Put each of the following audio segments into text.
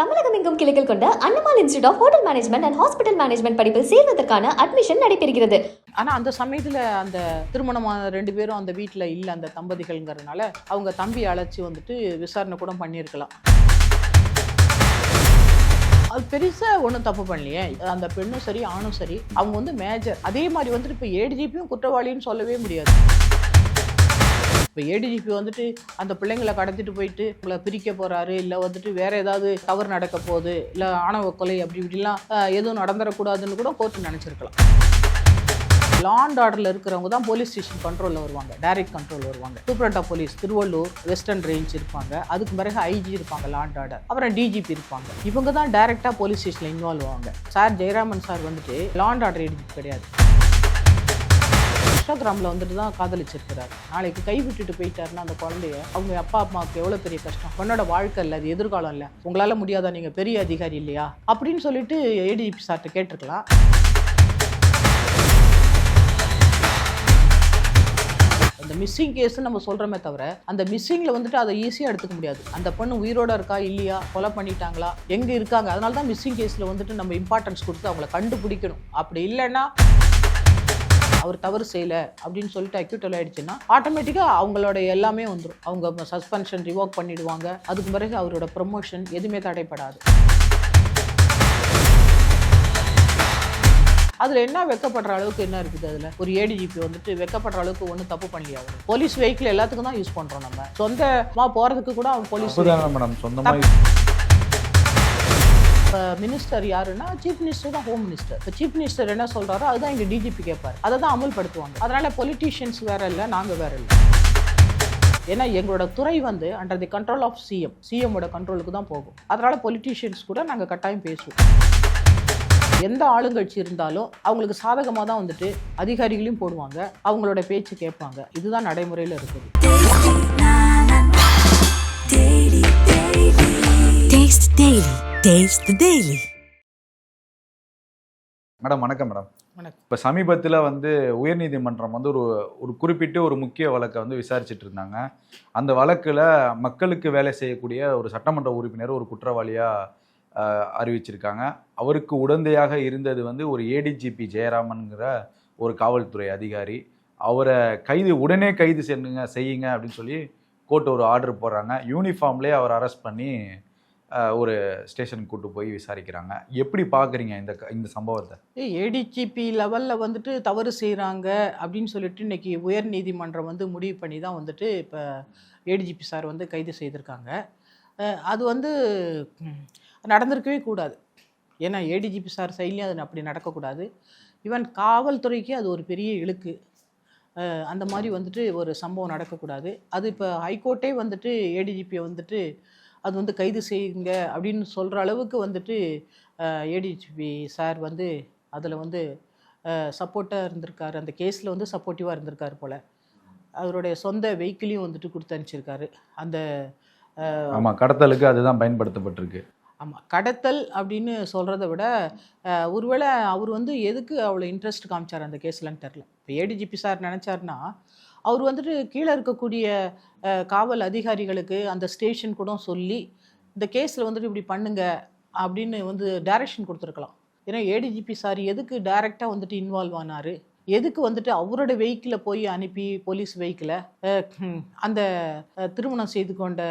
தமிழகம் எங்கும் கிளைகள் கொண்ட Annamal institute of hotel management and hospital management படிப்பில் சேர்வதற்கான அட்மிஷன் நடைபெறுகிறது. ஆனால் அந்த சமயத்தில் அந்த திருமணமான ரெண்டு பேரும் அந்த வீட்டில் இல்லை அந்த தம்பதிகள்ங்கிறதுனால அவங்க தம்பி அழைச்சி வந்துட்டு விசாரணை கூட பண்ணியிருக்கலாம். அது பெருசாக ஒன்றும் தப்பு பண்ணலையே. அந்த பெண்ணும் சரி ஆணும் சரி அவங்க வந்து மேஜர் அதே மாதிரி வந்துட்டு இப்போ ஏடிஜிபியும் குற்றவாளின்னு சொல்லவே முடியாது. இப்போ ஏடிஜிபி வந்துட்டு அந்த பிள்ளைங்களை கடத்திட்டு போயிட்டு உங்களை பிரிக்க போகிறாரு இல்லை வந்துட்டு வேற ஏதாவது தவறு நடக்க போகுது இல்லை ஆணவ கொலை அப்படி இப்படிலாம் எதுவும் நடந்துடக்கூடாதுன்னு கூட கோர்ட்டு நினச்சிருக்கலாம். லாண்ட் ஆர்டரில் இருக்கிறவங்க தான் போலீஸ் ஸ்டேஷன் கண்ட்ரோலில் வருவாங்க டைரக்ட் கண்ட்ரோல் வருவாங்க. Superintendent of police Tiruvallur western range இருப்பாங்க அதுக்கு பிறகு ஐஜி இருப்பாங்க லாண்ட் ஆர்டர் அப்புறம் டிஜிபி இருப்பாங்க. இவங்க தான் டைரெக்டாக போலீஸ் ஸ்டேஷனில் இன்வால்வ் ஆவாங்க. சார் ஜெயராமன் சார் வந்துட்டு லாண்ட் ஆர்டர் எடுத்து கிடையாது. இன்ஸ்டாகிராமில் வந்துட்டு தான் காதலிச்சிருக்கிறார். நாளைக்கு கை விட்டுட்டு போயிட்டாருன்னா அந்த குழந்தைய அவங்க அப்பா அம்மாவுக்கு எவ்வளோ பெரிய கஷ்டம்? பொண்ணோட வாழ்க்கை இல்லை அது எதிர்காலம் இல்லை. உங்களால் முடியாதா? நீங்கள் பெரிய அதிகாரி இல்லையா? அப்படின்னு சொல்லிட்டு ஏடிஜிபி சார்கிட்ட கேட்டிருக்கலாம். அந்த மிஸ்ஸிங் கேஸ் நம்ம சொல்கிறோமே தவிர அந்த மிஸ்ஸிங்கில் வந்துட்டு அதை ஈஸியாக எடுத்துக்க முடியாது. அந்த பொண்ணு உயிரோட இருக்கா இல்லையா? கொலை பண்ணிட்டாங்களா? எங்கே இருக்காங்க? அதனால தான் மிஸ்ஸிங் கேஸில் வந்துட்டு நம்ம இம்பார்ட்டன்ஸ் கொடுத்து அவங்கள கண்டுபிடிக்கணும். அப்படி இல்லைன்னா அவர் தவறு செய்யலை அப்படின்னு சொல்லிட்டு அக்யூட்டல் ஆயிடுச்சுன்னா ஆட்டோமேட்டிக்காக அவங்களோட எல்லாமே வந்துடும் அவங்க சஸ்பென்ஷன் ரிவோக் பண்ணிடுவாங்க. அதுக்கு பிறகு அவரோட ப்ரொமோஷன் எதுவுமே தடைப்படாது. அதில் என்ன வெக்கப்படுற அளவுக்கு என்ன இருக்குது அதில்? ஒரு ஏடிஜிபி வந்துட்டு வெக்கப்படுற அளவுக்கு ஒன்றும் தப்பு பண்ணலையா அவர்? போலீஸ் வெஹிக்கிள் எல்லாத்துக்கும் தான் யூஸ் பண்ணுறோம் நம்ம. சொந்தமாக போகிறதுக்கு கூட அவங்க போலீஸ் மேடம் சொந்தமா இப்போ மினிஸ்டர் யாருன்னா சீஃப் மினிஸ்டர் தான் ஹோம் மினிஸ்டர் இப்போ சீஃப் மினிஸ்டர் என்ன சொல்கிறாரோ அதுதான் இங்கே டிஜிபி கேட்பார் அதை தான் அமல்படுத்துவாங்க. அதனால் பொலிட்டீஷியன்ஸ் வேற இல்லை நாங்கள் வேற இல்லை. ஏன்னா எங்களோட துறை வந்து under the control of CM சிஎம்மோட கண்ட்ரோலுக்கு தான் போகும். அதனால் பொலிட்டீஷியன்ஸ் கூட நாங்கள் கட்டாயம் பேசுவோம். எந்த ஆளுங்கட்சி இருந்தாலும் அவங்களுக்கு சாதகமாக தான் வந்துட்டு அதிகாரிகளையும் போடுவாங்க. அவங்களோட பேச்சு கேட்பாங்க. இதுதான் நடைமுறையில் இருக்குது. Taste Daily. Taste the Daily. Madam வணக்கம் மேடம். வணக்கம். இப்போ சமீபத்தில் வந்து உயர்நீதிமன்றம் வந்து ஒரு ஒரு குறிப்பிட்ட ஒரு முக்கிய வழக்கை வந்து விசாரிச்சுட்டு இருந்தாங்க. அந்த வழக்கில் மக்களுக்கு வேலை செய்யக்கூடிய ஒரு சட்டமன்ற உறுப்பினர் ஒரு குற்றவாளியாக அறிவிச்சிருக்காங்க. அவருக்கு உடந்தையாக இருந்தது வந்து ஒரு ஏடிஜிபி ஜெயராமன்கிற ஒரு காவல்துறை அதிகாரி. அவரை கைது உடனே கைது செய்யுங்க செய்யுங்க அப்படின்னு சொல்லி கோர்ட் ஒரு ஆர்டர் போடுறாங்க. யூனிஃபார்ம்லேயே அவர் அரெஸ்ட் பண்ணி ஒரு ஸ்டேஷனுக்கு கூட்டு போய் விசாரிக்கிறாங்க. எப்படி பார்க்குறீங்க இந்த இந்த சம்பவத்தை? ஏடிஜிபி லெவலில் வந்துட்டு தவறு செய்கிறாங்க அப்படின்னு சொல்லிட்டு இன்னைக்கு உயர் நீதிமன்றம் வந்து முடிவு பண்ணி தான் வந்துட்டு இப்போ ஏடிஜிபி சார் வந்து கைது செய்திருக்காங்க. அது வந்து நடந்திருக்கவே கூடாது. ஏன்னா ஏடிஜிபி சார் சைட்லேயும் அது அப்படி நடக்கக்கூடாது. ஈவன் காவல்துறைக்கு அது ஒரு பெரிய இழுக்கு. அந்த மாதிரி வந்துட்டு ஒரு சம்பவம் நடக்கக்கூடாது. அது இப்போ ஹைகோர்ட்டே வந்துட்டு ஏடிஜிபியை வந்துட்டு அது வந்து கைது செய்யுங்க அப்படின்னு சொல்கிற அளவுக்கு வந்துட்டு ஏடிஜிபி சார் வந்து அதில் வந்து சப்போர்ட்டாக இருந்திருக்காரு. அந்த கேஸில் வந்து சப்போர்ட்டிவாக இருந்திருக்காரு போல். அவருடைய சொந்த வெஹிக்கிளையும் வந்துட்டு கொடுத்து அனுப்பிச்சிருக்காரு. அந்த ஆமாம் கடத்தலுக்கு அதுதான் பயன்படுத்தப்பட்டிருக்கு. ஆமாம் கடத்தல் அப்படின்னு சொல்கிறத விட ஒருவேளை அவர் வந்து எதுக்கு அவ்வளோ இன்ட்ரெஸ்ட் காமிச்சார் அந்த கேஸ்லன்னு தெரில இப்போ ஏடிஜிபி சார் நினச்சாருன்னா அவர் வந்துட்டு கீழே இருக்கக்கூடிய காவல் அதிகாரிகளுக்கு அந்த ஸ்டேஷன் கூட சொல்லி இந்த கேஸில் வந்துட்டு இப்படி பண்ணுங்க அப்படின்னு வந்து டைரக்ஷன் கொடுத்துருக்கலாம். ஏன்னா ஏடிஜிபி சார் எதுக்கு டைரெக்டாக வந்துட்டு இன்வால்வ் ஆனார்? எதுக்கு வந்துட்டு அவரோட வெஹிக்கிளை போய் அனுப்பி போலீஸ் வெஹிக்கிளை அந்த திருமணம் செய்து கொண்ட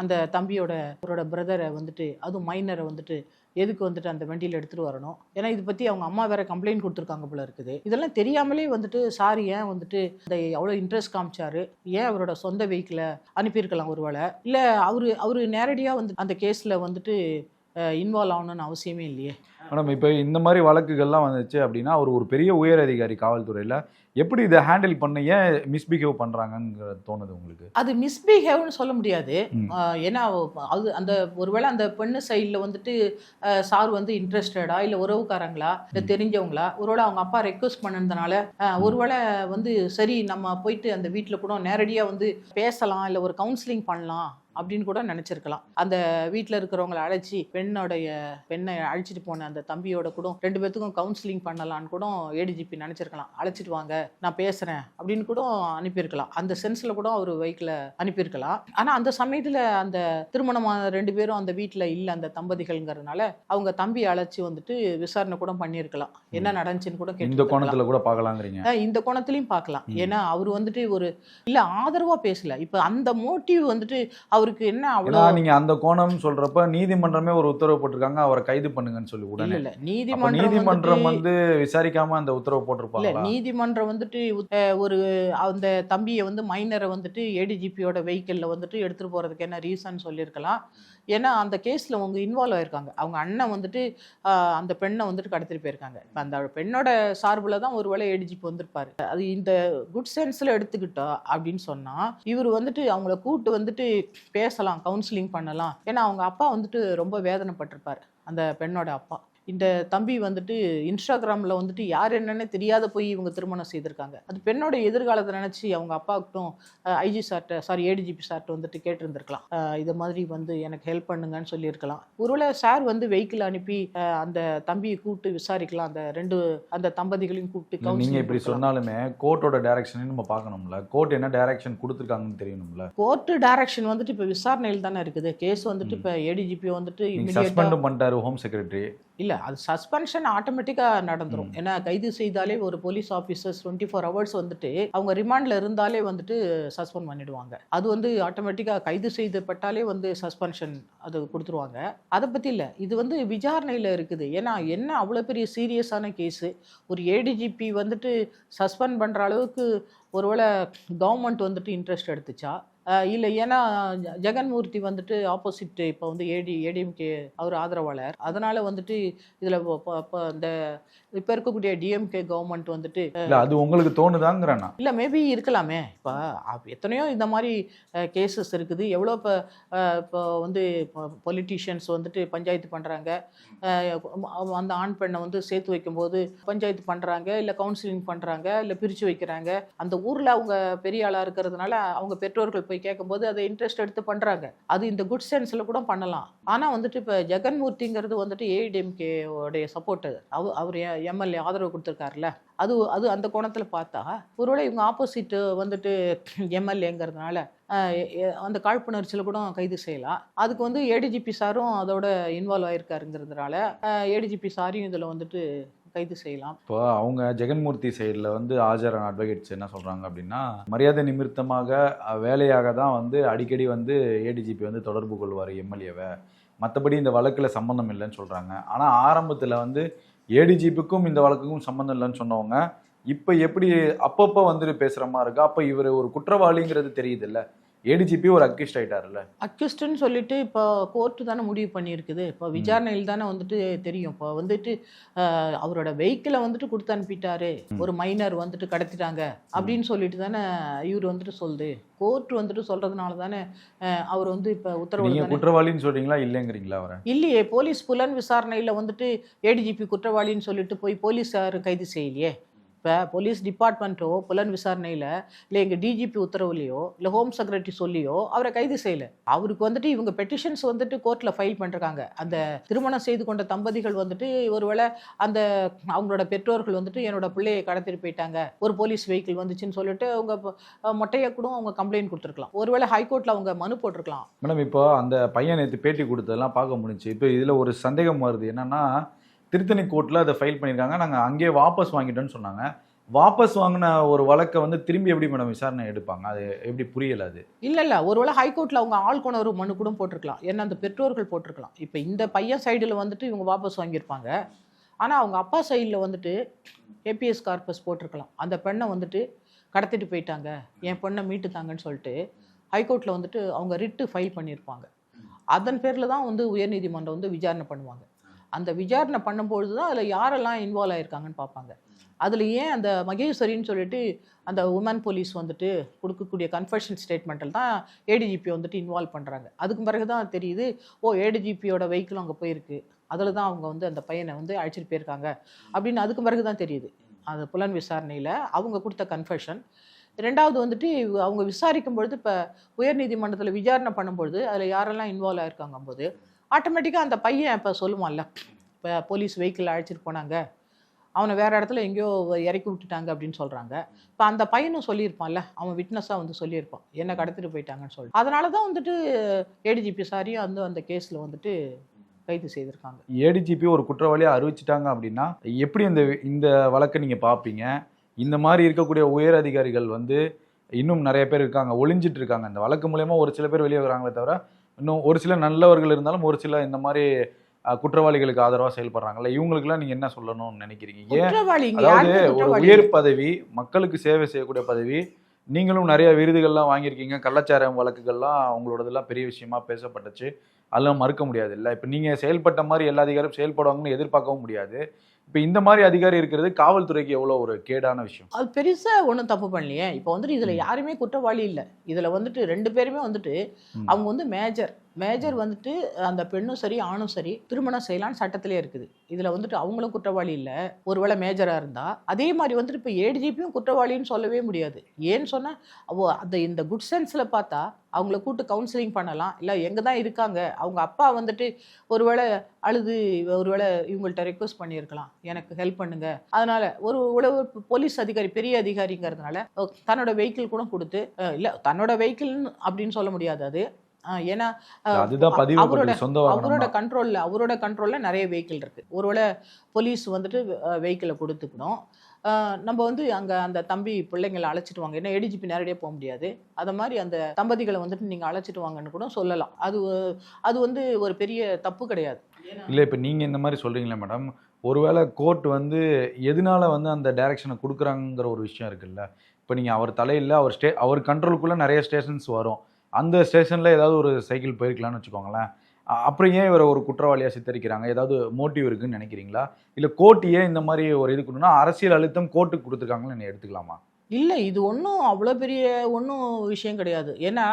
அந்த தம்பியோட அவரோட பிரதரை வந்துட்டு அதுவும் மைனரை வந்துட்டு எதுக்கு வந்துட்டு அந்த வண்டியில் எடுத்துகிட்டு வரணும்? ஏன்னா இது பற்றி அவங்க அம்மா வேற கம்ப்ளைண்ட் கொடுத்துருக்காங்க போல இருக்குது. இதெல்லாம் தெரியாமலே வந்துட்டு சார் ஏன் வந்துட்டு அதை அவ்வளோ இன்ட்ரெஸ்ட் காமிச்சாரு? ஏன் அவரோட சொந்த வெஹிக்கிளை அனுப்பியிருக்கலாம் ஒருவேளை? இல்லை அவர் அவர் நேரடியாக வந்து அந்த கேஸில் வந்துட்டு இன்வால்வ் ஆகணும்னு அவசியமே இல்லையே. மேடம் இப்போ இந்த மாதிரி வழக்குகள்லாம் வந்துச்சு அப்படின்னா அவர் ஒரு பெரிய உயர் அதிகாரி காவல்துறையில். எப்படி இதை ஹேண்டில் பண்ண ஏன் மிஸ்பிஹேவ் பண்ணுறாங்கன்னு தோணுது உங்களுக்கு? அது மிஸ்பிஹேவ்னு சொல்ல முடியாது. ஏன்னா அது அந்த ஒருவேளை அந்த பெண்ணு சைடில் வந்துட்டு சார் வந்து இன்ட்ரெஸ்டடா இல்லை உறவுக்காரங்களா இல்லை தெரிஞ்சவங்களா ஒருவேளை அவங்க அப்பா ரெக்வஸ்ட் பண்ணதுனால ஒருவேளை வந்து சரி நம்ம போயிட்டு அந்த வீட்டில் கூட நேரடியாக வந்து பேசலாம் இல்லை ஒரு கவுன்சிலிங் பண்ணலாம் அப்படின்னு கூட நினச்சிருக்கலாம். அந்த வீட்டில் இருக்கிறவங்கள அழைச்சி பெண்ணோடைய பெண்ணை அழைச்சிட்டு போன அந்த தம்பியோட கூட ரெண்டு பேத்துக்கும் கவுன்சிலிங் பண்ணலான்னு கூட ஏடிஜிபி நினச்சிருக்கலாம். அழைச்சிட்டு வாங்க நான் பேசுகிறேன் அப்படின்னு கூட அனுப்பியிருக்கலாம். அந்த சென்ஸில் கூட அவர் வைக்கில் அனுப்பியிருக்கலாம். ஆனால் அந்த சமயத்தில் அந்த திருமணமான ரெண்டு பேரும் அந்த வீட்டில் இல்லை அந்த தம்பதிகள்ங்கிறதுனால அவங்க தம்பி அழைச்சி வந்துட்டு விசாரணை கூட பண்ணியிருக்கலாம். என்ன நடந்துச்சுன்னு கூட இந்த கோணத்துல கூட பார்க்கலாங்கிறீங்க. இந்த கோணத்துலயும் பார்க்கலாம். ஏன்னா அவர் வந்துட்டு ஒரு இல்ல ஆதரவா பேசல. இப்ப அந்த மோட்டிவ் வந்துட்டு அவருக்கு என்ன ஏன்னா அவ்வளவு நீங்க அந்த கோணம் சொல்றப்ப நீதிமன்றமே ஒரு உத்தரவு போட்டிருக்காங்க. அவரை கைது பண்ணுங்கன்னு சொல்லி உடனே. இல்ல நீதிமன்றம் நீதிமன்றம் வந்து விசாரிக்காம அந்த உத்தரவு இல்ல போட்டிருப்பாங்களா நீதிமன்றம் வந்துட்டு ஒரு அந்த தம்பியை வந்து மைனரை வந்துட்டு ஏடிஜிபியோட வெஹிக்கிளில் வந்துட்டு எடுத்துட்டு போறதுக்கு என்ன ரீசன் சொல்லியிருக்கலாம். ஏன்னா அந்த கேஸில் அவங்க இன்வால்வ் ஆயிருக்காங்க. அவங்க அண்ணன் வந்துட்டு அந்த பெண்ணை வந்துட்டு கடத்திட்டு போயிருக்காங்க. இப்போ அந்த பெண்ணோட சார்பில் தான் ஒரு வேளை ஏடிஜிபி வந்திருப்பாரு. அது இந்த குட் சென்ஸில் எடுத்துக்கிட்டோம் அப்படின்னு சொன்னால் இவர் வந்துட்டு அவங்கள கூட்டு வந்துட்டு பேசலாம் கவுன்சிலிங் பண்ணலாம். ஏன்னா அவங்க அப்பா வந்துட்டு ரொம்ப வேதனைப்பட்டிருப்பார் அந்த பெண்ணோட அப்பா. இந்த தம்பி வந்துட்டு இன்ஸ்டாகிராமில் வந்துட்டு யார் என்னன்னே தெரியாத போய் இவங்க திருமணம் செய்திருக்காங்க. அது பெண்ணோட எதிர்காலத்தை நினச்சி அவங்க அப்பாவுக்கும் ஐஜி சார்ட்ட சாரி ஏடிஜிபி சார்ட்ட வந்துட்டு கேட்டிருந்திருக்கலாம். இது மாதிரி வந்து எனக்கு ஹெல்ப் பண்ணுங்கன்னு சொல்லியிருக்கலாம். ஒருவேளை சார் வந்து வெஹிக்கிள் அனுப்பி அந்த தம்பியை கூப்பிட்டு விசாரிக்கலாம். அந்த ரெண்டு அந்த தம்பதிகளையும் கூப்பிட்டு நீங்க counseling இப்படி. சொன்னாலுமே கோர்ட்டோட டைரக்ஷனையும் நம்ம பார்க்கணும்ல. கோர்ட் என்ன டைரக்ஷன் கொடுத்துருக்காங்கன்னு தெரியணும்ல. கோர்ட்டு டைரக்ஷன் வந்துட்டு இப்போ விசாரணையில் தானே இருக்குது. கேஸ் வந்துட்டு இப்போ ஏடிஜிபி வந்துட்டு சஸ்பெண்டும் பண்ணிட்டாரு ஹோம் செக்ரட்டரி இல்ல அது சஸ்பென்ஷன் ஆட்டோமேட்டிக்காக நடந்துரும். ஏன்னா கைது செய்தாலே ஒரு police officers twenty four hours வந்துட்டு அவங்க ரிமாண்ட்ல இருந்தாலே வந்துட்டு சஸ்பெண்ட் பண்ணிடுவாங்க. அது வந்து ஆட்டோமேட்டிக்காக கைது செய்யப்பட்டாலே வந்து சஸ்பென்ஷன் அது கொடுத்துருவாங்க. அதை பற்றி இல்லை இது வந்து விசாரணையில் இருக்குது. ஏன்னா என்ன அவ்வளோ பெரிய சீரியஸான கேஸு ஒரு ஏடிஜிபி வந்துட்டு சஸ்பெண்ட் பண்ணுற அளவுக்கு ஒருவேளை கவர்மெண்ட் வந்துட்டு இன்ட்ரெஸ்ட் எடுத்துச்சா? இல்லை ஏன்னா ஜெகன்மூர்த்தி வந்துட்டு ஆப்போசிட் இப்போ வந்து ஏடி ஏடிஎம்கே அவர் ஆதரவாளர். அதனால வந்துட்டு இதில் இப்போ இந்த இப்போ இருக்கக்கூடிய டிஎம்கே கவர்மெண்ட் வந்துட்டு அது உங்களுக்கு தோணுதாங்கிறேன் இல்லை மேபி இருக்கலாமே. இப்போ எத்தனையோ இந்த மாதிரி கேசஸ் இருக்குது. எவ்வளோ இப்போ இப்போ வந்து பொலிட்டீஷியன்ஸ் வந்துட்டு பஞ்சாயத்து பண்ணுறாங்க அந்த ஆண் பெண்ணை வந்து சேர்த்து வைக்கும்போது பஞ்சாயத்து பண்ணுறாங்க இல்லை கவுன்சிலிங் பண்ணுறாங்க இல்லை பிரித்து வைக்கிறாங்க. அந்த ஊரில் அவங்க பெரிய ஆளாக இருக்கிறதுனால அவங்க பெற்றோர்கள் போய் கேட்கும்போது அதை இன்ட்ரெஸ்ட் எடுத்து பண்ணுறாங்க அது இந்த குட் சென்ஸில் கூட பண்ணலாம். ஆனால் வந்துட்டு இப்போ ஜெகன்மூர்த்திங்கிறது வந்துட்டு ஏடிஎம்கே சப்போர்ட்டு அவ அவர் எம்எல்ஏ ஆதரவு கொடுத்துருக்காருல்ல. அது அது அந்த கோணத்தில் பார்த்தா ஒருவேளை இவங்க ஆப்போசிட்டு வந்துட்டு எம்எல்ஏங்கிறதுனால அந்த காழ்ப்புணர்ச்சியில் கூட கைது செய்யலாம். அதுக்கு வந்து ஏடிஜிபி சாரும் அதோட இன்வால்வ் ஆயிருக்காருங்கிறதுனால ஏடிஜிபி சாரையும் இதில் வந்துட்டு கைது செய்யலாம். இப்போ அவங்க ஜெகன்மூர்த்தி சைடில் வந்து ஆஜரான அட்வொகேட்ஸ் என்ன சொல்கிறாங்க அப்படின்னா மரியாதை நிமித்தமாக வேலையாக தான் வந்து அடிக்கடி வந்து ஏடிஜிபி வந்து தொடர்பு கொள்வார் எம்எல்ஏவை. மற்றபடி இந்த வழக்கில் சம்மந்தம் இல்லைன்னு சொல்கிறாங்க ஆனால் ஆரம்பத்தில் வந்து ஏடிஜிபிக்கும் இந்த வழக்குக்கும் சம்மந்தம் இல்லைன்னு சொன்னவங்க இப்போ எப்படி அப்பப்போ வந்துட்டு பேசுகிற மாதிரி இருக்கா? அப்போ இவர் ஒரு குற்றவாளிங்கிறது தெரியுதுல்ல. ஏடிஜிபி ஒரு அக்யூஸ்ட் ஆயிட்டாருல்ல? அக்யூஸ்டுன்னு சொல்லிட்டு இப்போ கோர்ட்டு தானே முடிவு பண்ணியிருக்குது. இப்போ விசாரணையில் தானே வந்துட்டு தெரியும். இப்போ வந்துட்டு அவரோட வெஹிக்கிளை வந்துட்டு கொடுத்து அனுப்பிட்டாரு. ஒரு மைனர் வந்துட்டு கடத்திட்டாங்க. அப்படின்னு சொல்லிட்டு தானே இவர் வந்துட்டு சொல்லுது. கோர்ட் வந்துட்டு சொல்றதுனால தானே அவர் வந்து இப்போ உத்தரவு குற்றவாளின்னு சொல்றீங்களா இல்லைங்கிறீங்களா அவரை? இல்லையே போலீஸ் புலன் விசாரணையில் வந்துட்டு ஏடிஜிபி குற்றவாளின்னு சொல்லிட்டு போய் போலீஸார் கைது செய்யலையே. இப்போ போலீஸ் டிபார்ட்மெண்ட்டோ புலன் விசாரணையில் இல்லை எங்கள் டிஜிபி உத்தரவுலையோ இல்லை ஹோம் செக்ரட்டரி சொல்லியோ அவரை கைது செய்யலை. அவருக்கு வந்துட்டு இவங்க பெட்டிஷன்ஸ் வந்துட்டு கோர்ட்டில் ஃபைல் பண்ணுறாங்க அந்த திருமணம் செய்து கொண்ட தம்பதிகள் வந்துட்டு ஒருவேளை அந்த அவங்களோட பெற்றோர்கள் வந்துட்டு என்னோட பிள்ளையை கடத்திட்டு போயிட்டாங்க. ஒரு போலீஸ் வெஹிக்கிள் வந்துச்சுன்னு சொல்லிட்டு அவங்க மொட்டையை கூட அவங்க கம்ப்ளைண்ட் கொடுத்துருக்கலாம். ஒருவேளை ஹைகோர்ட்டில் அவங்க மனு போட்டிருக்கலாம். மேடம் இப்போ அந்த பையன் நேற்று பேட்டி கொடுத்ததெல்லாம் பார்க்க முடிஞ்சு இப்போ இதில் ஒரு சந்தேகம் வருது. என்னன்னா திருத்தணி கோர்ட்டில் அதை ஃபைல் பண்ணியிருக்காங்க. நாங்கள் அங்கேயே வாபஸ் வாங்கிட்டோம்னு சொன்னாங்க. வாபஸ் வாங்கின ஒரு வழக்கை வந்து திரும்பி எப்படி மேடம் விசாரணை எடுப்பாங்க? அது எப்படி புரியல அது? இல்லை இல்ல. ஒருவேளை ஹைகோர்ட்டில் அவங்க ஆள் கொணர்வு மனு கூட போட்டிருக்கலாம். ஏன்னா அந்த பெற்றோர்கள் போட்டிருக்கலாம். இப்போ இந்த பையன் சைடில் வந்துட்டு இவங்க வாபஸ் வாங்கியிருப்பாங்க. ஆனால் அவங்க அப்பா சைடில் வந்துட்டு ஏபிஎஸ் கார்பஸ் போட்டிருக்கலாம். அந்த பெண்ணை வந்துட்டு கடத்திட்டு போயிட்டாங்க. என் பொண்ணை மீட்டுத்தாங்கன்னு சொல்லிட்டு ஹைகோர்ட்டில் வந்துட்டு அவங்க ரிட்டு ஃபைல் பண்ணியிருப்பாங்க. அதன் பேரில் தான் வந்து உயர்நீதிமன்றம் வந்து விசாரணை பண்ணுவாங்க. அந்த விசாரணை பண்ணும்பொழுது தான் அதில் யாரெல்லாம் இன்வால்வ் ஆகியிருக்காங்கன்னு பார்ப்பாங்க. அதில் ஏன் அந்த மகேஸ்வரின்னு சொல்லிட்டு அந்த உமன் போலீஸ் வந்துட்டு கொடுக்கக்கூடிய கன்ஃபர்ஷன் ஸ்டேட்மெண்ட்டில் தான் ஏடிஜிபி வந்துட்டு இன்வால்வ் பண்ணுறாங்க அதுக்கு பிறகு தான் தெரியுது ஓ ஏடிஜிபியோட வெஹிக்கிள் அங்கே போயிருக்கு. அதில் தான் அவங்க வந்து அந்த பையனை வந்து அழைச்சிட்டு போயிருக்காங்க. அப்படின்னு அதுக்கு பிறகு தான் தெரியுது. அந்த புலன் விசாரணையில் அவங்க கொடுத்த கன்ஃபர்ஷன் ரெண்டாவது வந்துட்டு அவங்க விசாரிக்கும் பொழுது இப்போ உயர்நீதிமன்றத்தில் விசாரணை பண்ணும்பொழுது அதில் யாரெல்லாம் இன்வால்வ் ஆயிருக்காங்க போது ஆட்டோமேட்டிக்காக அந்த பையன் இப்போ சொல்லுவான்ல இப்போ போலீஸ் வெஹிக்கிள் அழைச்சிட்டு போனாங்க. அவனை வேறு இடத்துல எங்கேயோ இறக்கி விட்டுட்டாங்க அப்படின்னு சொல்கிறாங்க இப்போ அந்த பையனும் சொல்லியிருப்பான்ல அவன் விட்னஸாக வந்து சொல்லியிருப்பான். என்ன கடத்திட்டு போயிட்டாங்கன்னு சொல்லி அதனால தான் வந்துட்டு ஏடிஜிபி சாரியும் வந்து அந்த கேஸில் வந்துட்டு கைது செய்திருக்காங்க. ஏடிஜிபி ஒரு குற்றவாளியை அறிவிச்சிட்டாங்க அப்படின்னா எப்படி இந்த இந்த வழக்கை நீங்கள் பார்ப்பீங்க? இந்த மாதிரி இருக்கக்கூடிய உயர் அதிகாரிகள் வந்து இன்னும் நிறைய பேர் இருக்காங்க ஒளிஞ்சிட்டு இருக்காங்க. இந்த வழக்கு மூலயமா ஒரு சில பேர் வெளியே வராங்களே தவிர இன்னும் ஒரு சில நல்லவர்கள் இருந்தாலும் ஒரு சில இந்த மாதிரி குற்றவாளிகளுக்கு ஆதரவாக செயல்படுறாங்கல்ல இவங்களுக்குலாம் நீங்கள் என்ன சொல்லணும்னு நினைக்கிறீங்க? அதாவது ஒரு உயர். பதவி மக்களுக்கு சேவை செய்யக்கூடிய பதவி நீங்களும் நிறைய விருதுகள்லாம் வாங்கியிருக்கீங்க கள்ளச்சாரம் வழக்குகள்லாம் உங்களோடதெல்லாம் பெரிய விஷயமா பேசப்பட்டுச்சு. அதெல்லாம் மறுக்க முடியாது இல்லை. இப்போ நீங்கள் செயல்பட்ட மாதிரி எல்லா அதிகாரியும் செயல்படுவாங்கன்னு எதிர்பார்க்கவும் முடியாது. இப்போ இந்த மாதிரி அதிகாரி இருக்கிறது காவல்துறைக்கு எவ்வளோ ஒரு கேடான விஷயம்? அது பெருசா ஒன்றும் தப்பு பண்ணலையே. இப்போ வந்துட்டு இதுல யாருமே குற்றவாளி இல்லை. இதுல வந்துட்டு ரெண்டு பேருமே வந்துட்டு. அவங்க வந்து மேஜர். மேஜர் வந்துட்டு அந்த பெண்ணும் சரி ஆணும் சரி திருமணம் செய்யலாம்னு சட்டத்திலே இருக்குது. இதுல வந்துட்டு அவங்களும் குற்றவாளி இல்லை. ஒருவேளை மேஜரா இருந்தா அதே மாதிரி வந்துட்டு இப்போ ஏடிஜிபியும் குற்றவாளின்னு சொல்லவே முடியாது. ஏன்னு சொன்னா அவ அந்த இந்த குட் சென்ஸ்ல பார்த்தா அவங்கள கூட்டு கவுன்சிலிங் பண்ணலாம். இல்லை எங்கே தான் இருக்காங்க. அவங்க அப்பா வந்துட்டு ஒருவேளை அழுது ஒருவேளை இவங்கள்ட்ட ரெக்வஸ்ட் பண்ணியிருக்கலாம். எனக்கு ஹெல்ப் பண்ணுங்க. அதனால ஒரு உளவு போலீஸ் அதிகாரி பெரிய அதிகாரிங்கிறதுனால தன்னோட வெஹிக்கிள் கூட கொடுத்து இல்ல தன்னோட வெஹிக்கிள் அப்படின்னு சொல்ல முடியாது அது. ஏன்னா அவரோட அவரோட. கண்ட்ரோல்ல அவரோட கண்ட்ரோல்ல நிறைய வெஹிக்கிள் இருக்கு. ஒருவேளை போலீஸ் வந்துட்டு வெஹிக்கிளை கொடுத்துக்கணும். நம்ம வந்து அங்க அந்த தம்பி பிள்ளைங்களை அழைச்சிட்டு வாங்க. ஏன்னா ஏடிஜிபி நேரடியாக போக முடியாது. அது மாதிரி அந்த தம்பதிகளை வந்துட்டு நீங்க அழைச்சிட்டு வாங்கன்னு கூட சொல்லலாம். அது அது வந்து ஒரு பெரிய தப்பு கிடையாது. இல்லை இப்போ நீங்கள் இந்த மாதிரி சொல்கிறீங்களே மேடம் ஒருவேளை கோர்ட் வந்து எதனால வந்து அந்த டைரக்ஷனை கொடுக்குறாங்கிற ஒரு விஷயம் இருக்குல்ல. இப்போ நீங்கள் அவர் தலையில் அவர் ஸ்டே அவர் கண்ட்ரோலுக்குள்ளே நிறைய ஸ்டேஷன்ஸ் வரும். அந்த ஸ்டேஷனில் ஏதாவது ஒரு சைக்கிள் போயிருக்கலாம்னு வச்சுக்கோங்களேன். அப்புறம் ஏன் இவரை ஒரு குற்றவாளியாக சித்தரிக்கிறாங்க? ஏதாவது மோட்டிவ் இருக்குன்னு நினைக்கிறீங்களா? இல்லை கோர்ட் ஏன் இந்த மாதிரி ஒரு இது கொடுன்னா அரசியல் அழுத்தம் கோர்ட்டுக்கு கொடுத்துருக்காங்கன்னு நீ எடுத்துக்கலாமா? இல்லை இது ஒன்றும் அவ்வளோ பெரிய ஒன்றும் விஷயம் கிடையாது. ஏன்னா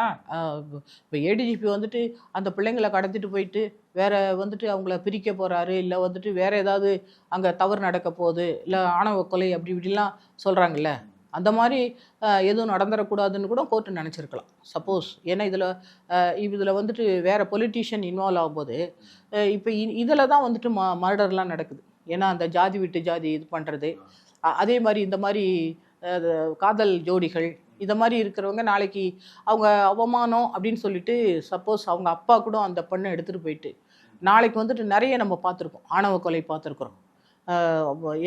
இப்போ ஏடிஜிபி வந்துட்டு அந்த பிள்ளைங்களை கடத்திட்டு போயிட்டு வேற வந்துட்டு அவங்கள பிரிக்க போகிறாரு இல்லை வந்துட்டு வேற ஏதாவது அங்கே தவறு நடக்க போகுது இல்லை ஆணவ கொலை அப்படி இப்படிலாம் சொல்கிறாங்கல்ல அந்த மாதிரி எதுவும் நடந்துடக்கூடாதுன்னு கூட கோர்ட்டு நினச்சிருக்கலாம். சப்போஸ் ஏன்னா இதில் இதில் வந்துட்டு வேறு பொலிட்டீஷியன் இன்வால்வ் ஆகும்போது இப்போ இதில் தான் வந்துட்டு ம மர்டர்லாம் நடக்குது. ஏன்னா அந்த ஜாதி விட்டு ஜாதி இது பண்ணுறது அதே மாதிரி இந்த மாதிரி காதல் ஜோடிகள் இதை மாதிரி இருக்கிறவங்க நாளைக்கு அவங்க அவமானம் அப்படின்னு சொல்லிட்டு சப்போஸ் அவங்க அப்பா கூட அந்த பொண்ணை எடுத்துகிட்டு போயிட்டு நாளைக்கு வந்துட்டு நிறைய நம்ம பார்த்துருக்கோம் ஆணவ கொலை பார்த்துருக்குறோம்.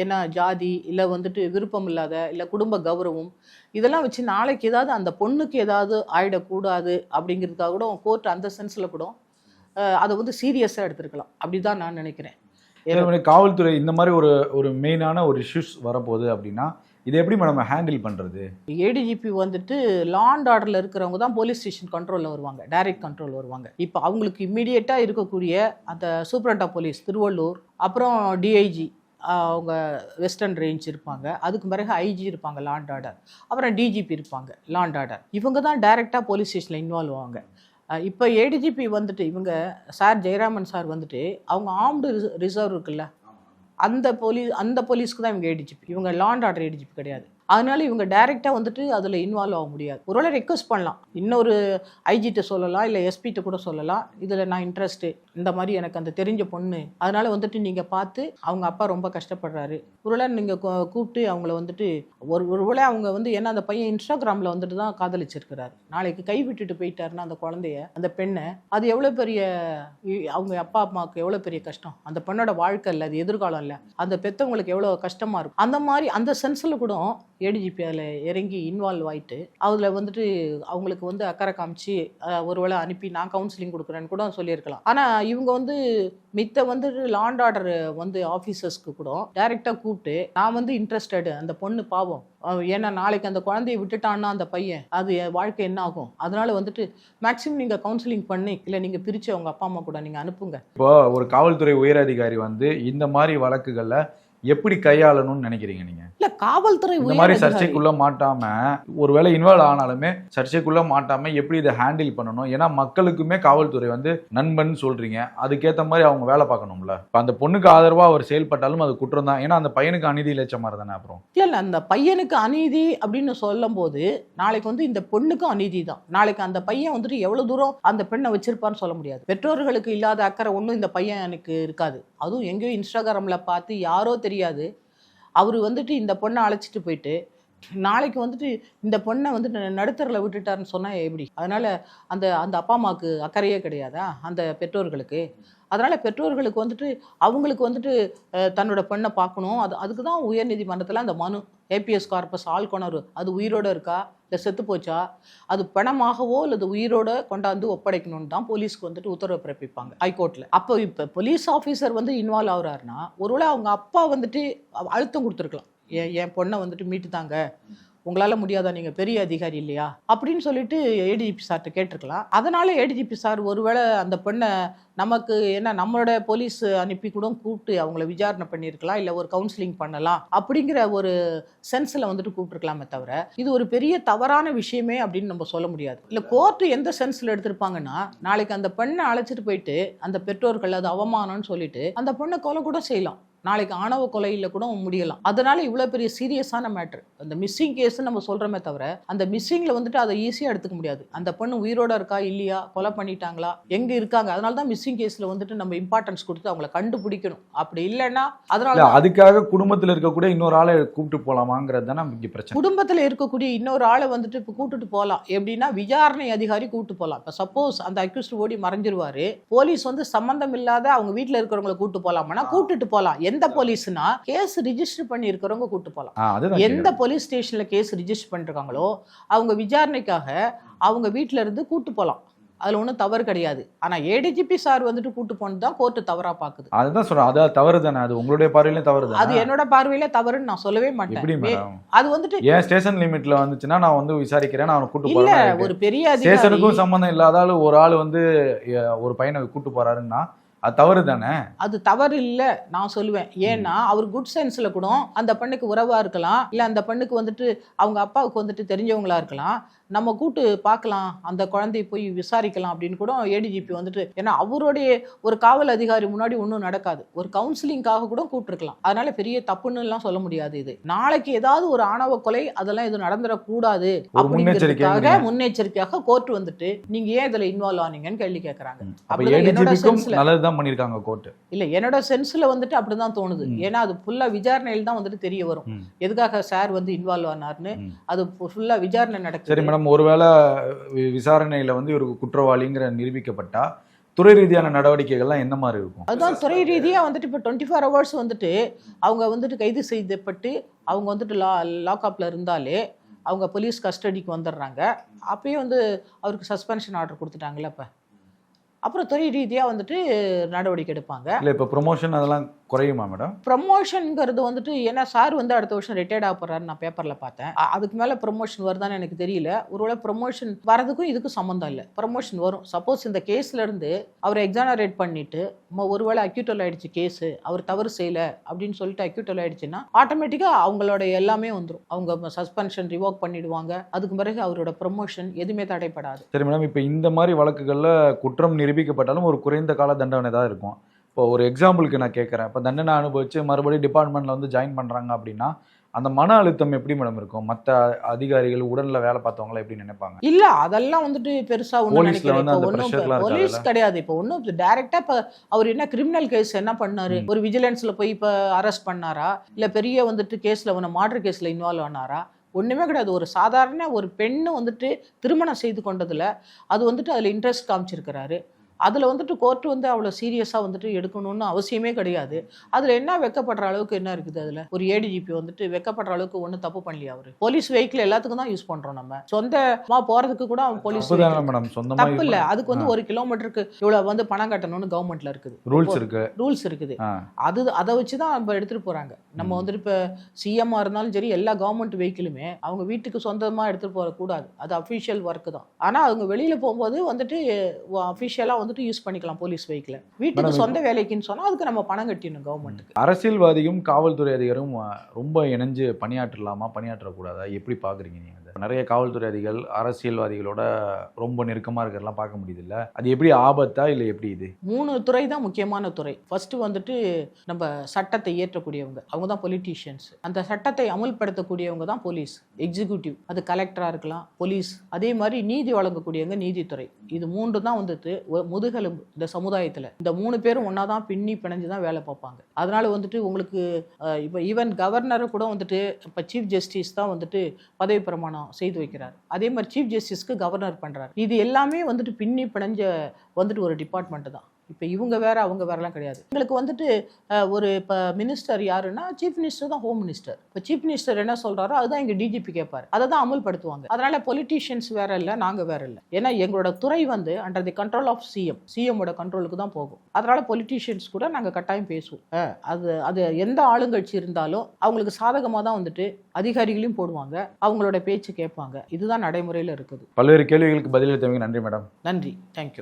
ஏன்னா ஜாதி இல்லை வந்துட்டு விருப்பம் இல்லாத இல்லை குடும்ப கௌரவம் இதெல்லாம் வச்சு நாளைக்கு ஏதாவது அந்த பொண்ணுக்கு ஏதாவது ஆயிடக்கூடாது அப்படிங்கிறதுக்காக கூட கோர்ட் அந்த சென்ஸில் கூட அதை வந்து சீரியஸாக எடுத்துருக்கலாம். அப்படி தான் நான் நினைக்கிறேன். காவல்துறை இந்த மாதிரி ஒரு ஒரு மெயினான ஒரு இஷ்யூஸ் வரப்போகுது அப்படின்னா இதை எப்படி மேடம் ஹேண்டில் பண்ணுறது ஏடிஜிபி வந்துட்டு லா அண்ட் ஆர்டரில் இருக்கிறவங்க தான் போலீஸ் ஸ்டேஷன் கண்ட்ரோலில் வருவாங்க டைரக்ட் கண்ட்ரோல் வருவாங்க. இப்போ அவங்களுக்கு இம்மிடியேட்டாக இருக்கக்கூடிய அந்த சூப்பரண்டா போலீஸ் திருவள்ளூர் அப்புறம் டிஐஜி அவங்க வெஸ்டர்ன் ரேஞ்ச் இருப்பாங்க. அதுக்கு பிறகு ஐஜி இருப்பாங்க லாண்ட் ஆர்டர் அப்புறம் டிஜிபி இருப்பாங்க லாண்ட் ஆர்டர் இவங்க தான் டைரெக்டாக போலீஸ் ஸ்டேஷனில் இன்வால்வ் ஆவாங்க. இப்போ ஏடிஜிபி வந்துட்டு இவங்க சார் ஜெயராமன் சார் வந்துட்டு அவங்க ஆர்ம்டு ரிசர்வ் இருக்குல்ல அந்த போலீஸ் அந்த போலீஸ்க்கு தான் இவங்க ஏடிஜிபி இவங்க லாண்ட் ஆர்டர் ஏடிஜிபி கிடையாது. அதனால இவங்க டைரெக்டாக வந்துட்டு அதில் இன்வால்வ் ஆக முடியாது. ஒருவேளை ரெக்வஸ்ட் பண்ணலாம். இன்னொரு ஐஜிட்ட சொல்லலாம் இல்லை எஸ்பிட்ட கூட சொல்லலாம். இதில் நான் இன்ட்ரெஸ்ட்டு இந்த மாதிரி எனக்கு அந்த தெரிஞ்ச பொண்ணு. அதனால வந்துட்டு நீங்கள் பார்த்து அவங்க அப்பா ரொம்ப கஷ்டப்படுறாரு. ஒருவேளை நீங்கள் கூப்பிட்டு அவங்கள வந்துட்டு ஒரு ஒருவேளை அவங்க வந்து ஏன்னா அந்த பையன் இன்ஸ்டாகிராமில் வந்துட்டு தான் காதலிச்சிருக்கிறாரு. நாளைக்கு கை விட்டுட்டு போயிட்டாருன்னா அந்த குழந்தைய அந்த பெண்ணை அது எவ்வளோ பெரிய இ- அவங்க அப்பா அம்மாவுக்கு எவ்வளோ பெரிய கஷ்டம்? அந்த பெண்ணோட வாழ்க்கை இல்லை அது எதிர்காலம் இல்லை. அந்த பெற்றவங்களுக்கு எவ்வளோ கஷ்டமாக இருக்கும்? அந்த மாதிரி அந்த சென்ஸில் கூட ஏடிஜிபி அதில் இறங்கி இன்வால்வ் ஆயிட்டு அதில் வந்துட்டு அவங்களுக்கு வந்து அக்கறை காமிச்சு ஒருவேளை அனுப்பி நான் கவுன்சிலிங் கொடுக்குறேன்னு கூட சொல்லியிருக்கலாம். ஆனால் இவங்க வந்து மித்த வந்து லாண்ட் ஆர்டர் வந்து ஆஃபீஸர்ஸ்க்கு கூட டைரெக்டாக கூப்பிட்டு நான் வந்து இன்ட்ரெஸ்டடு அந்த பொண்ணு பாவம். ஏன்னா நாளைக்கு அந்த குழந்தைய விட்டுட்டான்னா அந்த பையன் அது என் வாழ்க்கை என்ன ஆகும்? அதனால வந்துட்டு மேக்ஸிமம் நீங்கள் கவுன்சிலிங் பண்ணி இல்லை நீங்கள் பிரித்து அவங்க அப்பா அம்மா கூட நீங்கள் அனுப்புங்க. இப்போ ஒரு காவல்துறை உயர் அதிகாரி வந்து இந்த மாதிரி வழக்குகளில் எப்படி கையாளணும்னு நினைக்கிறீங்க நீங்க? இல்ல காவல்துறை இந்த மாதிரி. சர்ச்சைக்குள்ள மாட்டாம ஒருவேளை இன்வால்வ் ஆனாலுமே சர்ச்சைக்குள்ள மாட்டாம எப்படி இதை ஹேண்டில் பண்ணணும்? ஏன்னா மக்களுக்குமே காவல்துறை வந்து நண்பன் சொல்றீங்க. அதுக்கேத்த மாதிரி அவங்க வேலை பார்க்கணும்ல. இப்ப அந்த பொண்ணுக்கு ஆதரவா அவர் செயல்பட்டாலும் அது குற்றம் தான். ஏன்னா அந்த பையனுக்கு அநீதி இழைச்ச மாதிரி தானே அப்புறம்? இல்ல இல்ல அந்த பையனுக்கு அநீதி அப்படின்னு சொல்லும் போது நாளைக்கு வந்து இந்த பொண்ணுக்கும் அநீதி தான். நாளைக்கு அந்த பையன் வந்துட்டு எவ்வளவு தூரம் அந்த பெண்ணை வச்சிருப்பான்னு சொல்ல முடியாது. பெற்றோர்களுக்கு இல்லாத அக்கறை ஒன்றும் இந்த பையனுக்கு இருக்காது. அதுவும் எங்கேயோ இன்ஸ்டாகிராம்ல பார்த்து யாரோ தெரியாது. அவர் வந்துட்டு இந்த பொண்ணை அழைச்சிட்டு போயிட்டு நாளைக்கு வந்துட்டு இந்த பொண்ணை வந்துட்டு நடுத்தரில் விட்டுட்டாருன்னு சொன்னால் எப்படி? அதனால் அந்த அந்த அப்பா அம்மாவுக்கு அக்கறையே கிடையாதா? அந்த பெற்றோர்களுக்கு? அதனால் பெற்றோர்களுக்கு வந்துட்டு அவங்களுக்கு வந்துட்டு தன்னோட பெண்ணை பார்க்கணும். அது அதுக்கு தான் உயர்நீதிமன்றத்தில் அந்த மனு ஏபிஎஸ் கார்பஸ் ஆள்கொணர் அது உயிரோட இருக்கா? இல்லை செத்து போச்சா? அது பணமாகவோ அல்லது உயிரோட கொண்டாந்து ஒப்படைக்கணும்னு தான் போலீஸ்க்கு வந்துட்டு உத்தரவு பிறப்பிப்பாங்க ஹைகோர்ட்டில் அப்போ இப்போ போலீஸ் ஆஃபீஸர் வந்து இன்வால்வ் ஆகுறாருன்னா ஒருவேளை அவங்க அப்பா வந்துட்டு அழுத்தம் கொடுத்துருக்கலாம். என் என் பொண்ணை வந்துட்டு மீட்டு தாங்க உங்களால் முடியாதா? நீங்கள் பெரிய அதிகாரி இல்லையா? அப்படின்னு சொல்லிட்டு ஏடிஜிபி சார்கிட்ட கேட்டிருக்கலாம். அதனால ஏடிஜிபி சார் ஒருவேளை அந்த பெண்ணை நமக்கு என்ன நம்மளோட போலீஸ் அனுப்பி கூட கூப்பிட்டு அவங்கள விசாரணை பண்ணியிருக்கலாம் இல்லை ஒரு கவுன்சிலிங் பண்ணலாம் அப்படிங்கிற ஒரு சென்ஸில் வந்துட்டு கூப்பிட்டுருக்கலாமே தவிர இது ஒரு பெரிய தவறான விஷயமே அப்படின்னு நம்ம சொல்ல முடியாது. இல்லை கோர்ட்டு எந்த சென்ஸில் எடுத்திருப்பாங்கன்னா நாளைக்கு அந்த பெண்ணை அழைச்சிட்டு போயிட்டு அந்த பெற்றோர்கள் அது அவமானம்னு சொல்லிட்டு அந்த பொண்ணை கொலை கூட செய்யலாம். நாளைக்கு ஆணவ கொலையில கூட முடியலாம். அதனால இவ்வளவு பெரிய சீரியஸான மேட்ரு அந்த மிஸ்ஸிங் கேஸ் நம்ம சொல்றோமே தவிர அந்த மிஸ்ஸிங்ல வந்துட்டு அதை ஈஸியா எடுத்துக்க முடியாது. அந்த பொண்ணு உயிரோட இருக்கா இல்லையா கொலை பண்ணிட்டாங்களா எங்க இருக்காங்க அதனால தான் மிஸ்ஸிங் கேஸ்ல வந்துட்டு நம்ம இம்பார்ட்டன்ஸ் கொடுத்து அவங்கள கண்டுபிடிக்கணும். அப்படி இல்லைன்னா அதனால அதுக்காக குடும்பத்துல இருக்கக்கூடிய இன்னொரு ஆளை கூப்பிட்டு போலாமாங்கிறது தானே இங்க பிரச்சனை. குடும்பத்துல இருக்கக்கூடிய இன்னொரு ஆளை வந்துட்டு இப்போ கூட்டிட்டு போகலாம் எப்படின்னா விசாரணை அதிகாரி கூட்டிட்டு போகலாம் இப்போ சப்போஸ் அந்த அக்யூஸ்ட் ஓடி மறைஞ்சிருவாரு போலீஸ் வந்து சம்பந்தம் இல்லாத அவங்க வீட்ல இருக்கிறவங்கள கூட்டு போலாமான்னா கூட்டிட்டு போகலாம் எந்த போலீஸ்னா கேஸ் ரிஜிஸ்டர் பண்ணி இருக்கிறவங்க கூட்டு போகலாம் எந்த. போலீஸ் ஸ்டேஷன்ல கேஸ் ரிஜிஸ்டர் பண்ணிருக்காங்களோ அவங்க விசாரணைக்காக அவங்க வீட்ல இருந்து கூட்டு போகலாம் அதுல ஒன்றும் தவறு கிடையாது. ஆனா ஏடிஜிபி சார் வந்துட்டு கூட்டு போனது தான் கோர்ட்டு தவறா பாக்குது. அதுதான் சொல்றேன். அது தவறு தானே? அது உங்களுடைய பார்வையிலும் தவறு அது என்னோட பார்வையில தவறுன்னு நான் சொல்லவே மாட்டேன். அது வந்துட்டு ஏன் ஸ்டேஷன் லிமிட்ல வந்துச்சுன்னா நான் வந்து விசாரிக்கிறேன் நான் அவனை கூட்டு போறேன் ஒரு பெரிய ஸ்டேஷனுக்கும் சம்பந்தம் இல்லாத ஆளு ஒரு ஆள் வந்து ஒரு பையனை கூட்டு போறாருன்னா அது தவறு தானே அது தவறு இல்ல நான் சொல்லுவேன். ஏன்னா அவர் குட் சென்ஸ்ல கூட அந்த பெண்ணுக்கு உறவா இருக்கலாம் இல்ல அந்த பெண்ணுக்கு வந்துட்டு அவங்க அப்பாவுக்கு வந்துட்டு தெரிஞ்சவங்களா இருக்கலாம் நம்ம கூட்டு பார்க்கலாம் அந்த குழந்தைய போய் விசாரிக்கலாம் அப்படின்னு கூட ஏடிஜிபி வந்துட்டு ஏன்னா அவருடைய ஒரு காவல் அதிகாரி முன்னாடி ஒன்றும் நடக்காது ஒரு கவுன்சிலிங்காக கூட கூப்பிட்டுருக்கலாம் அதனால பெரிய தப்புன்னு எல்லாம் சொல்ல முடியாது இது நாளைக்கு ஏதாவது ஒரு ஆணவ கொலை அதெல்லாம் எதுவும் நடந்துடக்கூடாது அப்படிங்கிறதுக்காக முன்னெச்சரிக்கையாக கோர்ட் வந்துட்டு நீங்க ஏன் இதுல இன்வால்வ் ஆனீங்கன்னு கேள்வி கேட்கறாங்க என்னோட ஏடிஜிபிக்கும் sense ல. நல்லதுதான் பண்ணிருக்காங்க கோர்ட் இல்ல என்னோட சென்ஸ்ல வந்துட்டு அப்படிதான் தோணுது. ஏன்னா அது ஃபுல்லா விசாரணையில் தான் வந்துட்டு தெரிய வரும். எதுக்காக சார் வந்து இன்வால்வ் ஆனார்னு. அது ஃபுல்லா விசாரணை சரி நடக்குது மேடம் ஒருவேளை விசாரணையில வந்து இவருக்கு குற்றவாளிங்கிற நிரூபிக்கப்பட்டா துறை ரீதியான நடவடிக்கைகள்லாம் என்ன மாதிரி இருக்கும்? அதுதான் துறை ரீதியா வந்துட்டு இப்போ டுவெண்ட்டி ஃபோர் ஹவர்ஸ் வந்துட்டு அவங்க வந்துட்டு கைது செய்யப்பட்டு அவங்க வந்துட்டு லா லாக்அப்ல இருந்தாலே அவங்க போலீஸ் கஸ்டடிக்கு வந்துடுறாங்க. அப்பயே வந்து அவருக்கு சஸ்பென்ஷன் ஆர்டர் கொடுத்துட்டாங்கல்ல இப்போ அப்புறம் துறை ரீதியா வந்துட்டு நடவடிக்கை எடுப்பாங்க. இல்ல இப்ப ப்ரொமோஷன் அதெல்லாம் குறையுமா மேடம் ப்ரமோஷனுங்கிறது வந்துட்டு ஏன்னா சார் வந்து அடுத்த வருஷம் ரிட்டையர்ட் ஆக போறாரு நான் பேப்பர்ல பார்த்தேன். அதுக்கு மேல ப்ரமோஷன் வருதான்னு எனக்கு தெரியல. ஒருவேளை ப்ரமோஷன் வரதுக்கும் இதுக்கும் சம்மந்தம் இல்லை. ப்ரமோஷன் வரும். சப்போஸ் இந்த கேஸ்ல இருந்து அவரை எக்ஸானரேட் பண்ணிட்டு ஒருவேளை அக்யூட்டல் ஆயிடுச்சு கேஸ் அவர் தவறு செய்யல அப்படின்னு சொல்லிட்டு அக்யூட்டல் ஆயிடுச்சுன்னா ஆட்டோமேட்டிக்கா அவங்களோட எல்லாமே வந்துடும் அவங்க சஸ்பென்ஷன் ரிவோக் பண்ணிடுவாங்க. அதுக்கு பிறகு அவரோட ப்ரமோஷன் எதுவுமே தடைப்படாது. சரி மேடம் இப்ப இந்த மாதிரி வழக்குகள்ல குற்றம் நிரூபிக்கப்பட்டாலும் ஒரு குறைந்த கால தண்டனை தான் இருக்கும். இப்போ ஒரு எக்ஸாம்பிளுக்கு நான் கேட்குறேன். இப்போ தண்டனை அனுபவிச்சு மறுபடியும் டிபார்ட்மெண்ட்ல வந்து ஜாயின் பண்றாங்க அப்படின்னா அந்த மன அழுத்தம் எப்படி மேடம் இருக்கும்? மற்ற அதிகாரிகள் உடல்ல வேலை பார்த்தவங்கள எப்படி நினைப்பாங்க? இல்ல அதெல்லாம் வந்துட்டு பெருசா ஒன்றும் போலீஸ்? கிடையாது. இப்போ ஒன்றும் டைரக்டா இப்போ அவர் என்ன கிரிமினல் கேஸ் என்ன பண்ணாரு. ஒரு விஜிலன்ஸ்ல போய் இப்போ அரெஸ்ட் பண்ணாரா? இல்ல பெரிய வந்துட்டு கேஸ்ல ஒன்று மாடர் கேஸ்ல இன்வால்வ் ஆனாரா? ஒண்ணுமே கிடையாது. ஒரு சாதாரண ஒரு பெண்ணு வந்துட்டு திருமணம் செய்து கொண்டதுல அது வந்துட்டு அதுல இன்ட்ரெஸ்ட் காமிச்சிருக்கிறாரு. அதுல வந்துட்டு கோர்ட் வந்து அவ்வளவு சீரியஸா வந்துட்டு எடுக்கணும்னு அவசியமே கிடையாது. அதுல என்ன வெக்கப்படுற அளவுக்கு என்ன இருக்குது அதுல? ஒரு ஏடிஜிபி வந்துட்டு வெக்கப்படுற அளவுக்கு ஒன்றும் தப்பு பண்ணலையா அவரு? போலீஸ் வெஹிக்கிள் எல்லாத்துக்கும் தான் யூஸ் பண்றோம் நம்ம. சொந்தமா போறதுக்கு கூட அவன் போலீஸ் தப்பு இல்ல. அதுக்கு வந்து ஒரு கிலோமீட்டருக்கு இவ்வளவு வந்து பணம் கட்டணும்னு கவர்மெண்ட்ல இருக்குது. ரூல்ஸ் இருக்கு. ரூல்ஸ் இருக்குது. அது அதை வச்சு தான் இப்போ எடுத்துட்டு போறாங்க. நம்ம. வந்துட்டு இப்போ சிஎம்மா இருந்தாலும் சரி எல்லா கவர்மெண்ட் வெஹிக்கிளுமே அவங்க வீட்டுக்கு சொந்தமா எடுத்துட்டு போகக்கூடாது. அது அஃபிஷியல் ஒர்க் தான். ஆனா அவங்க வெளியில போகும்போது வந்துட்டு அஃபிஷியலா வந்து வந்துட்டு யூஸ் பண்ணிக்கலாம் போலீஸ் வெஹிக்கிளை வீட்டுக்கு சொந்த வேலைக்குன்னு சொன்னா அதுக்கு நம்ம பணம் கட்டிடணும் கவர்மெண்ட்டுக்கு அரசியல்வாதியும் காவல்துறை அதிகாரும் ரொம்ப இணைஞ்சு பணியாற்றலாமா? பணியாற்றக்கூடாதா? எப்படி பார்க்குறீங்க நீங்கள் அதை நிறைய காவல்துறை அதிகள் அரசியல்வாதிகளோட ரொம்ப நெருக்கமாக இருக்கிறதெல்லாம் பார்க்க முடியுது இல்லை அது எப்படி ஆபத்தா இல்லை எப்படி இது? மூணு துறை தான் முக்கியமான துறை. ஃபர்ஸ்ட் வந்துட்டு நம்ம சட்டத்தை இயற்றக்கூடியவங்க. அவங்க தான் பொலிட்டீஷியன்ஸ் அந்த சட்டத்தை அமல்படுத்தக்கூடியவங்க தான் போலீஸ் எக்ஸிக்யூட்டிவ் அது கலெக்டராக இருக்கலாம் போலீஸ் அதே மாதிரி நீதி வழங்கக்கூடியவங்க நீதித்துறை. இது மூன்று தான் வந்துட்டு முதுகெலும்பு இந்த சமுதாயத்தில். இந்த மூணு பேரும் ஒன்றா தான் பின்னி பிணைஞ்சு தான் வேலை பார்ப்பாங்க. அதனால வந்துட்டு உங்களுக்கு இப்போ ஈவன் கவர்னரை கூட வந்துட்டு இப்போ சீஃப் ஜஸ்டிஸ் தான் வந்துட்டு பதவி பிரமாணம் செய்து வைக்கிறார். அதே மாதிரி சீஃப் ஜஸ்டிஸ்க்கு கவர்னர் பண்ணுறாரு இது எல்லாமே வந்துட்டு பின்னி பிணைஞ்ச வந்துட்டு ஒரு டிபார்ட்மெண்ட் தான். இப்போ இவங்க வேற அவங்க வேறலாம் கிடையாது. எங்களுக்கு வந்துட்டு ஒரு இப்போ மினிஸ்டர் யாருன்னா சீஃப் மினிஸ்டர் தான் ஹோம் மினிஸ்டர் இப்போ சீஃப் மினிஸ்டர் என்ன சொல்றாரோ அதுதான் எங்க டிஜிபி கேட்பாரு அதை தான் அமல்படுத்துவாங்க. அதனால பொலிட்டீஷியன்ஸ் வேற இல்லை நாங்க வேற இல்லை. ஏன்னா எங்களோட துறை வந்து under the control of CM சிஎம்மோட கண்ட்ரோலுக்கு தான் போகும். அதனால பொலிட்டீஷியன்ஸ் கூட நாங்க கட்டாயம் பேசுவோம். அது அது எந்த ஆளுங்கட்சி இருந்தாலும் அவங்களுக்கு சாதகமாக தான் வந்துட்டு அதிகாரிகளையும் போடுவாங்க. அவங்களோட பேச்சு கேட்பாங்க. இதுதான் நடைமுறையில் இருக்குது. பல்வேறு கேள்விகளுக்கு பதிலளித்தவங்க நன்றி மேடம். நன்றி. தேங்க்யூ